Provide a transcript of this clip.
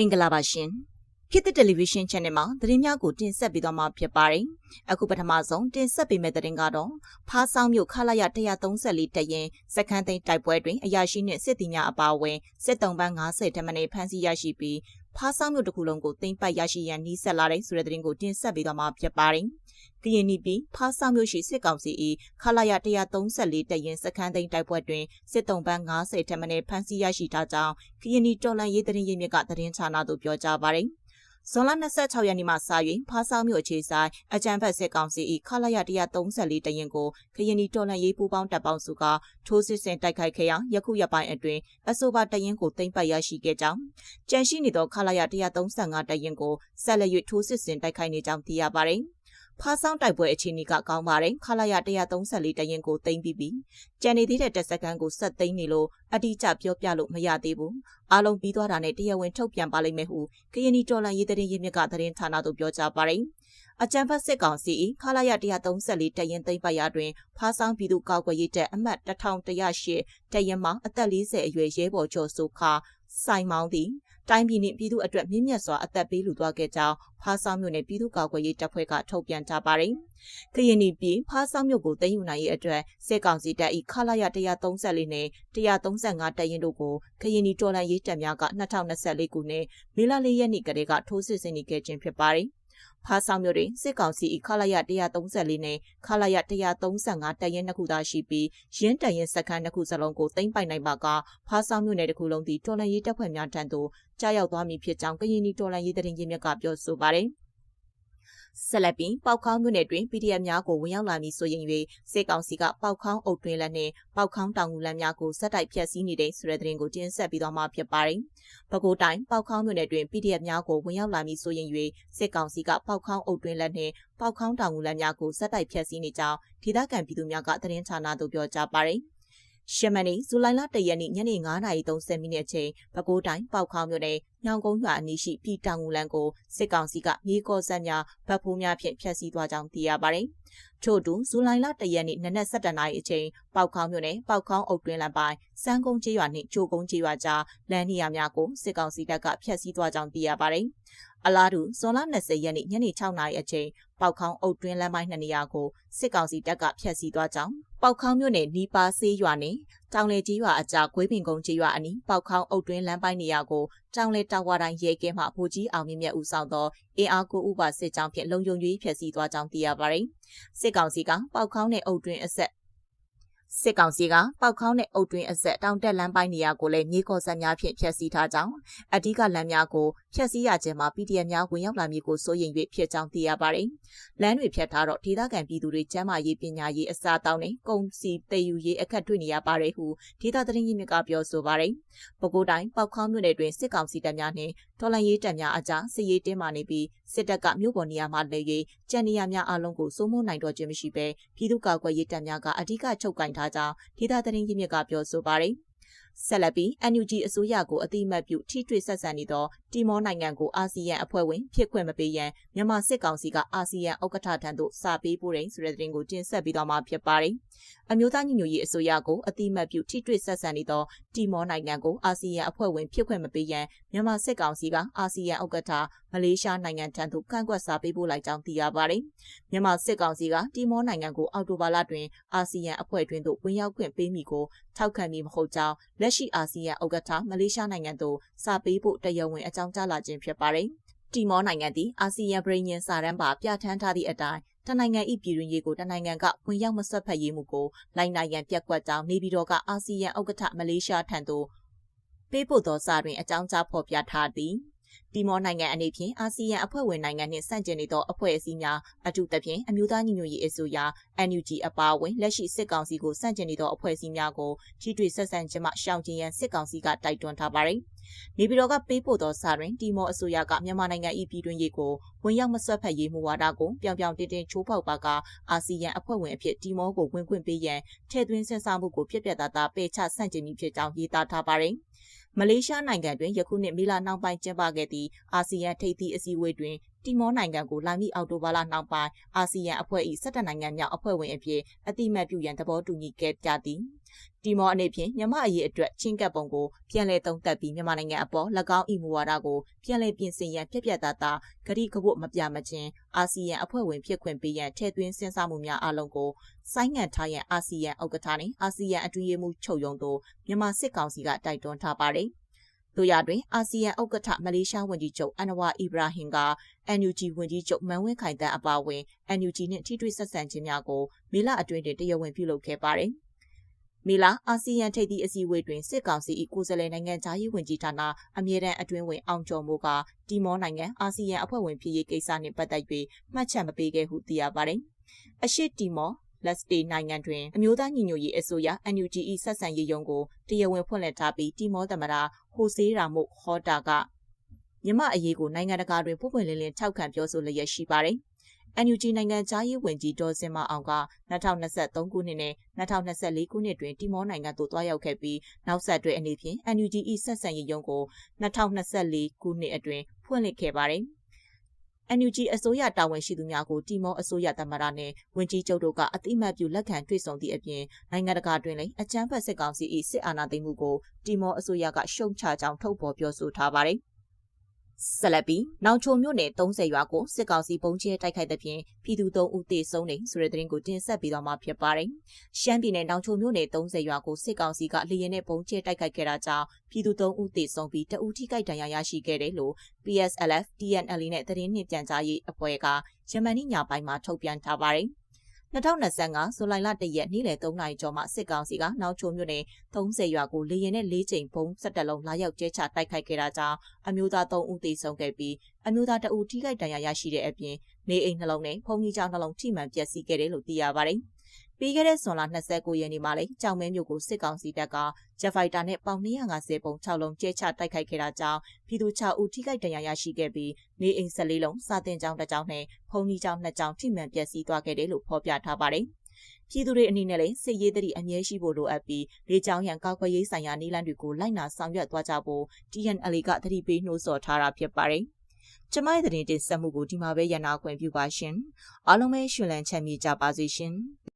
မင်္ဂလာပါရှင်ခေတ်သစ်တယ်လီဗီရှင်း channel မှာသတင်းများကိုတင်ဆက်ပေးသွားမှာဖြစ်ပါတယ်အခုပထမဆုံးတင်ဆက်ပေးမယ့်သတင်းကတော့ဖားဆောင်မြို့ခလာရ134တရင်စခန်းသိမ်းတိုက်ပွဲတွင်အရာရှိနှင့်စစ်သည်များအပါအဝင်စစ်တုံးပန်း90ထက်မနည်းဖမ်းဆီးရရှိပြီးဖားဆောင်မြို့တစ်ခုလုံးကိုသိမ်းပိုက်ရရှိရန်နှီးဆက်လာတဲ့ဆိုတဲ့သတင်းကိုတင်ဆက်ပေးသွားမှာဖြစ်ပါတယ် ကရင်နီပြည်ဖားဆောင်မြို့ရှိစစ်ကောင်စီ၏ခလာရ134တရင်စခန်းသိမ်းတိုက်ပွဲတွင်စစ်တုံးပန်း90ထက်မနည်းဖမ်းဆီးရရှိထားကြောင်းကရင်နီတော်လန်ရေးသတင်းရင်းမြစ်ကသတင်းဌာနသို့ပြောကြားပါတယ်။ဇွန်လ26ရက်နေ့မှစ၍ဖားဆောင်မြို့အခြေဆိုင်အကြံဖက်စစ်ကောင်စီ၏ခလာရ134တရင်ကိုခရင်နီတော်လန်ရေးပူးပေါင်းတပ်ပေါင်းစုကထိုးစစ်ဆင်တိုက်ခိုက်ခဲ့ရာယခုရက်ပိုင်းအတွင်းအဆိုပါတရင်ကိုသိမ်းပိုက်ရရှိခဲ့ကြောင်းကြန့်ရှိနေသောခလာရ135တရင်ကိုဆက်လက်၍ထိုးစစ်ဆင်တိုက်ခိုက်နေကြောင်းသိရပါသည်။ ဖားဆောင်တိုက်ပွဲအခြေအနေကကောင်းပါတယ်ခလာရ134တရင်ကိုသိမ်းပြီးပြီကြံနေသေးတဲ့တက်စကန်ကိုဆက်သိမ်းနေလို့အတိအကျပြောပြလို့မရသေးဘူးအားလုံးပြီးသွားတာနဲ့တရားဝင်ထုတ်ပြန်ပါလိမ့်မယ်ဟုကရင်နီတော်လန်ရေးတဲ့ရင်းမြစ်ကသတင်းဌာနသို့ပြောကြားပါတယ်အကြံဖတ်စစ်ကောင်စီခလာရ134တရင်သိမ်းပိုက်ရာတွင်ဖားဆောင်ပြည်သူကောက်ွယ်ရေးတပ်အမှတ်1108တရင်မှာအသက်40အရွယ်ရဲဘော်ကျော်စုခစိုင်မောင်းသည် တိုင်းပြည်နှင့်ပြည်သူအတွက်မြင့်မြတ်စွာအသက်ပေးလူသွားခဲ့ကြောင်းဖားဆောင်မြို့နယ်ပြည်သူ့ကာကွယ်ရေးတပ်ဖွဲ့ကထုတ်ပြန်ထားပါတယ်။ကရင်ပြည်ဖားဆောင်မြို့ကိုသိမ်းယူနိုင်ရေးအတွက်စစ်ကောင်စီတပ်၏ခလာရ134နဲ့135တပ်ရင်းတို့ကိုကရင်ပြည်တော်လှန်ရေးတပ်များက2024ခုနှစ်မေလ4ရက်နေ့ကတည်းကထိုးစစ်ဆင်နေခဲ့ခြင်းဖြစ်ပါတယ်။ ဖားဆောင်မြို့တွင်စစ်ကောင်စီ၏ခလာရ134နဲ့ခလာရ135တပ်ရင်းနှစ်ခုသာရှိပြီးရင်းတပ်ရင်းစခန်းနှစ်ခုစလုံးကိုသိမ်းပိုက်နိုင်ပါကဖားဆောင်မြို့နယ်တစ်ခုလုံးသည်တော်လှန်ရေးတပ်ဖွဲ့များထံသို့ကြားရောက်သွားမည်ဖြစ်ကြောင်းကရင်နီတော်လှန်ရေးတရင်ကြီးမြတ်ကပြောဆိုပါတယ်။ ဆက်လက်ပြီးပေါက်ခေါင်းမြို့နယ်တွင် PDF များကိုဝင်ရောက်လာမည်ဆိုရင်၍စစ်ကောင်စီကပေါက်ခေါင်းအုပ်တွင်လက်နှင့်ပေါက်ခေါင်းတောင်ငူလမ်းများကိုဆက်တိုက်ဖျက်ဆီးနေတဲ့ဆိုတဲ့သတင်းကိုတင်ဆက်ပြီးတော့မှဖြစ်ပါတယ်။ပဲခူးတိုင်းပေါက်ခေါင်းမြို့နယ်တွင် PDF များကိုဝင်ရောက်လာမည်ဆိုရင်၍စစ်ကောင်စီကပေါက်ခေါင်းအုပ်တွင်လက်နှင့်ပေါက်ခေါင်းတောင်ငူလမ်းများကိုဆက်တိုက်ဖျက်ဆီးနေကြောင်းဒေသခံပြည်သူများကသတင်းဌာနသို့ပြောကြားပါတယ်။ ရှမနီဇူလိုင်လ၁ရက်နေ့ညနေ9:30မိနစ်အချိန်ပဲခူးတိုင်းပေါက်ခေါင်းမြို့နယ်ညောင်ကုန်းရွာအနီးရှိပြည်တောင်ငူလန်ကိုစစ်ကောင်စီကမြေကော့ဆက်များဗတ်ဖိုးများဖြင့်ဖျက်ဆီးသွားကြောင်းသိရပါတယ်။ထို့တူဇူလိုင်လ၁ရက်နေ့နနက်7:00နာရီအချိန်ပေါက်ခေါင်းမြို့နယ်ပေါက်ခေါင်းအုပ်တွင်းလမ်းပိုင်းစန်းကုန်းကျေးရွာနှင့်ချိုကုန်းကျေးရွာကြားလမ်းနေရာများကိုစစ်ကောင်စီတပ်ကဖျက်ဆီးသွားကြောင်းသိရပါတယ်။ အလားတူဇွန်လ20ရက်နေ့ညနေ6နာရီအချိန်ပေါက်ခေါင်းအုပ်တွင်းလမ်းပိုင်းနှစ်နေရာကိုစစ်ကောင်စီတပ်ကဖျက်ဆီးသွားကြောင်းပေါက်ခေါင်းမြို့နယ်နီပါဆေးရွာနဲ့တောင်လေကြီးရွာအကြားဂွေးပင်ကုန်းကြီးရွာအနီးပေါက်ခေါင်းအုပ်တွင်းလမ်းပိုင်းနေရာကိုတောင်လေတာဝါတိုင်းရဲကင်းမှဗိုလ်ကြီးအောင်မြင့်မြတ်ဦးဆောင်သောအင်အားကိုဥပါစစ်ကြောင်းဖြင့်လုံခြုံရေးဖျက်ဆီးသွားကြောင်းသိရပါတယ်။စစ်ကောင်စီကပေါက်ခေါင်းနဲ့အုပ်တွင်းအဆက်စစ်ကောင်စီကပေါက်ခေါင်းနဲ့အုတ်တွင်းအဆက်တောင်တက်လမ်းပိုင်းနေရာကိုလည်းမြေကော်ဆက်များဖြင့်ဖျက်ဆီးထားကြောင်းအဓိကလမ်းများကိုဖျက်ဆီးရခြင်းမှာ PDF များဝင်ရောက်လာမည်ကိုစိုးရိမ်၍ဖြစ်ကြောင်းသိရပါတယ်။လမ်းတွေဖျက်ထားတော့ဒေသခံပြည်သူတွေကျန်းမာရေးပညာရေးအစားတောင်းနဲ့ကုန်စည်တည်ယူရေးအခက်တွေ့နေရပါတယ်ဟုဒေသသတင်းရင်းမြစ်ကပြောဆိုပါတယ်။ပဲခူးတိုင်းပေါက်ခေါင်းမြို့နယ်တွင်စစ်ကောင်စီတပ်များနှင့်တော်လှန်ရေးတပ်များအကြားစစ်ရေးတင်းမာနေပြီးစစ်တပ်ကမြို့ပေါ်နေရာမှာလေ၍ကြံနေရများအလုံးကိုစိုးမိုးနိုင်တော့ခြင်းမရှိဘဲပြည်သူ့ကာကွယ်ရေးတပ်များကအဓိကချုပ်ကင်ထားကြောင်းဒေသသတင်းရင်းမြစ်ကပြောဆိုပါတယ်။ ဆက်လက်ပြီး NUG အစိုးရကိုအတိမတ်ပြုထိတွေ့ဆက်ဆံနေသောတီမောနိုင်ငံကိုအာဆီယံအဖွဲ့ဝင်ဖြစ်ခွင့်မပေးရန်မြန်မာစစ်ကောင်စီကအာဆီယံဥက္ကဋ္ဌထံသို့စာပေးပို့တဲ့ဆိုတဲ့သတင်းကိုတင်ဆက်ပြီးတော့မှာဖြစ်ပါတယ်။ အမျိုးသားညီညွတ်ရေးအစိုးရကိုအတိမတ်ပြုထိတွေ့ဆက်ဆံနေသောတီမောနိုင်ငံကိုအာဆီယံအဖွဲ့ဝင်ဖြစ်ခွင့်မပေးရန်မြန်မာစစ်ကောင်စီကအာဆီယံဥက္ကဋ္ဌမလေးရှားနိုင်ငံထံသို့ကန့်ကွက်စာပေးပို့လိုက်ကြောင်းသိရပါတယ်။မြန်မာစစ်ကောင်စီကတီမောနိုင်ငံကိုအောက်တိုဘာလတွင်အာဆီယံအဖွဲ့တွင်သို့ဝင်ရောက်ခွင့်ပေးမိကိုထောက်ခံမည်မဟုတ်ကြောင်းလက်ရှိအာဆီယံဥက္ကဋ္ဌမလေးရှားနိုင်ငံသို့စာပေးဖို့တရားဝင်အကြောင်းကြားလာခြင်းဖြစ်ပါတယ်။တီမောနိုင်ငံသည်အာဆီယံပြည်ညင်စာတမ်းပါပြဋ္ဌာန်းထားသည့်အတိုင်း တနိုင်ငံ၏ပြည်တွင်ရေးကိုတနိုင်ငံကဝင်ရောက်မဆွတ်ဖက်ရေးမှုကိုလိုက်နိုင်ရန်ပြက်ကွက်ကြောင်းနေပြည်တော်ကအာဆီယံဥက္ကဋ္ဌမလေးရှားထံသို့ပေးပို့သောစာတွင်အကြောင်းကြားဖော်ပြထားသည်။တီမောနိုင်ငံအနေဖြင့်အာဆီယံအဖွဲ့ဝင်နိုင်ငံနှင့်ဆန့်ကျင်နေသောအဖွဲ့အစည်းများအထူးသဖြင့်အမျိုးသားညီညွတ်ရေးအစိုးရ NUG အပါအဝင်လက်ရှိစစ်ကောင်စီကိုဆန့်ကျင်နေသောအဖွဲ့အစည်းများကိုထိတွေ့ဆက်ဆံခြင်းမှရှောင်ကျဉ်ရန်စစ်ကောင်စီကတိုက်တွန်းထားပါသည်။ နေပြည်တော်ကပေးပို့သောစာတွင်တီမောအစိုးရကမြန်မာနိုင်ငံ၏ပြည်တွင်းရေးကိုဝင်ရောက်မဆွတ်ဖက်ရေးမူဝါဒကိုပြောင်ပြောင်တင်းတင်းချိုးဖောက်ပါကအာဆီယံအဖွဲ့ဝင်အဖြစ်တီမောကိုဝင်ခွင့်ပေးရန်ထည့်သွင်းစဉ်းစားမှုကိုပြက်ပြက်သားသားပယ်ချဆန့်ကျင်မိဖြစ်ကြောင်းရေးသားထားပါသည်။မလေးရှားနိုင်ငံတွင်ယခုနှစ်မေလနောက်ပိုင်းကျင်းပခဲ့သည့်အာဆီယံထိပ်သီးအစည်းအဝေးတွင်တီမောနိုင်ငံကိုလာမည့်အောက်တိုဘာလနောက်ပိုင်းအာဆီယံအဖွဲ့၏17နိုင်ငံမြောက်အဖွဲ့ဝင်အဖြစ်အတိမတ်ပြုရန်သဘောတူညီခဲ့ကြသည် တီမောအနေဖြင့်မြန်မာအရေးအတွက်ချင်းကပ်ပုံကိုပြန်လည်သုံးသပ်ပြီးမြန်မာနိုင်ငံအပေါ်၎င်းဤမူဝါဒကိုပြန်လည်ပြင်ဆင်ရန်ပြက်ပြက်သားသားဂတိကဝတ်မပြမချင်းအာဆီယံအဖွဲ့ဝင်ဖြစ်ခွင့်ပေးရန်ထည့်သွင်းစဉ်းစားမှုများအလုံးကိုဆိုင်းငံ့ထားရန်အာဆီယံဥက္ကဋ္ဌနှင့်အာဆီယံအထူးရေးမှူးချုပ်ရုံးသို့မြန်မာစစ်ကောင်စီကတိုက်တွန်းထားပါတယ်။တို့ရတွင်အာဆီယံဥက္ကဋ္ဌမလေးရှားဝန်ကြီးချုပ်အန်နဝါအီဘရာဟင်က NUG ဝန်ကြီးချုပ်မန်ဝင်းခိုင်တန်းအပါအဝင် NUG နှင့်ထိတွေ့ဆက်ဆံခြင်းများကိုမေလအတွင်းတွင်တရားဝင်ပြုလုပ်ခဲ့ပါတယ်။ မေလာအာဆီယံထိပ်သီးအစည်းအဝေးတွင်စစ်ကောင်စီ၏ကိုယ်စားလှယ်နိုင်ငံသားရေးဝန်ကြီးဌာနအမြဲတမ်းအတွင်းဝင်အောင်ကျော်မိုးကတီမောနိုင်ငံအာဆီယံအဖွဲ့ဝင်ဖြစ်ရေးကိစ္စနှင့်ပတ်သက်၍မှတ်ချက်မပေးခဲ့ဟုသိရပါတယ်။အရှိတီမောလက်စတေနိုင်ငံတွင်အမျိုးသားညီညွတ်ရေးအစိုးရ NUGE ဆက်ဆံရေးယုံကိုတရားဝင်ဖွင့်လှစ်ထားပြီးတီမောသမ္မတဟိုဆေးရာမို့ဟောတာကမြမအရေးကိုနိုင်ငံတကာတွင်ပုံပွင့်လင်းလင်းထောက်ခံပြောဆိုလျက်ရှိပါတယ်။ NUG နိုင်ငံသားရေးဝန်ကြီးဒေါ်စင်မအောင်က2023ခုနှစ်နဲ့2024ခုနှစ်တွင်တီမောနိုင်ငံသို့တွားရောက်ခဲ့ပြီးနောက်ဆက်တွဲအနေဖြင့် NUG ၏ဆက်ဆံရေးရုံးကို2024ခုနှစ်အတွင်းဖွင့်လှစ်ခဲ့ပါတယ်။ NUG အစိုးရတာဝန်ရှိသူများကိုတီမောအစိုးရသမ္မတနဲ့ဝန်ကြီးချုပ်တို့ကအတိမတ်ပြုလက်ခံတွေ့ဆုံသည့်အပြင်နိုင်ငံတကာတွင်လည်းအကြမ်းဖက်စစ်ကောင်စီ၏စစ်အာဏာသိမ်းမှုကိုတီမောအစိုးရကရှုံချကြောင်းထုတ်ဖော်ပြောဆိုထားပါတယ်။ ဆက်လက်ပြီးနောင်ချိုမြို့နယ်30ရွာကိုစစ်ကောင်စီပုံကျဲတိုက်ခိုက်တဲ့ဖြင့်ပြည်သူ3ဦးသေဆုံးတယ်ဆိုတဲ့သတင်းကိုတင်ဆက်ပြီးတော့မှဖြစ်ပါတယ်။ရှမ်းပြည်နယ်နောင်ချိုမြို့နယ်30ရွာကိုစစ်ကောင်စီကလေရင်နဲ့ပုံကျဲတိုက်ခိုက်ခဲ့တာကြောင့်ပြည်သူ3ဦးသေဆုံးပြီးတဦးထိခိုက်ဒဏ်ရာရရှိခဲ့တယ်လို့ PSLF TNL နဲ့သတင်းနှင့်ပြန်ကြားရေးအဖွဲ့ကယမန်နေ့ညပိုင်းမှာထုတ်ပြန်ထားပါတယ်။ 2025ဇူလိုင်လ1ရက်နေ့လယ်3နာရီကျော်မှာစစ်ကောင်စီကနောက်ချိုမြို့နယ်30ရွာကိုလေရင်နဲ့၄ချိန်ပုံ17လုံးလာရောက်ကျဲချတိုက်ခိုက်ခဲ့တာကြောင့်အမျိုးသား3ဦးသေဆုံးခဲ့ပြီးအမျိုးသား2ဦးထိခိုက်ဒဏ်ရာရရှိတဲ့အပြင်နေအိမ်နှလုံးနဲ့ဖုန်ကြီးကျောင်းနှလုံးထိမှန်ပျက်စီးခဲ့တယ်လို့သိရပါတယ်။ ပြီးခဲ့တဲ့ဇွန်လ29ရက်နေ့မှာလည်းကြောင်မဲမြို့ကိုစစ်ကောင်စီတပ်ကဂျက်ဖိုက်တာနဲ့ပေါင်250ပုံ6လုံးကျဲချတိုက်ခိုက်ခဲ့တာကြောင့်ပြည်သူ6ဦးထိခိုက်ဒဏ်ရာရရှိခဲ့ပြီးနေအိမ်14လုံးစာတင်ကျောင်းတစ်ကျောင်းနဲ့ဖုန်ကြီးကျောင်း2ကျောင်းထိမှန်ပျက်စီးသွားခဲ့တယ်လို့ဖော်ပြထားပါတယ်။ပြည်သူတွေအနေနဲ့လည်းစစ်ရေးတရီအမြဲရှိဖို့လိုအပ်ပြီးလေကြောင်းရန်ကောက်ွယ်ရေးဆိုင်ရာနည်းလမ်းတွေကိုလိုက်နာဆောင်ရွက်သွားကြဖို့ TNL ကသတိပေးနှိုးဆော်ထားတာဖြစ်ပါတယ်။ကျမရဲ့သတင်းတင်ဆက်မှုကိုဒီမှာပဲရနာခွင့်ပြုပါရှင်။အားလုံးပဲရှင်လန်းချမ်းမြေကြပါစေရှင်။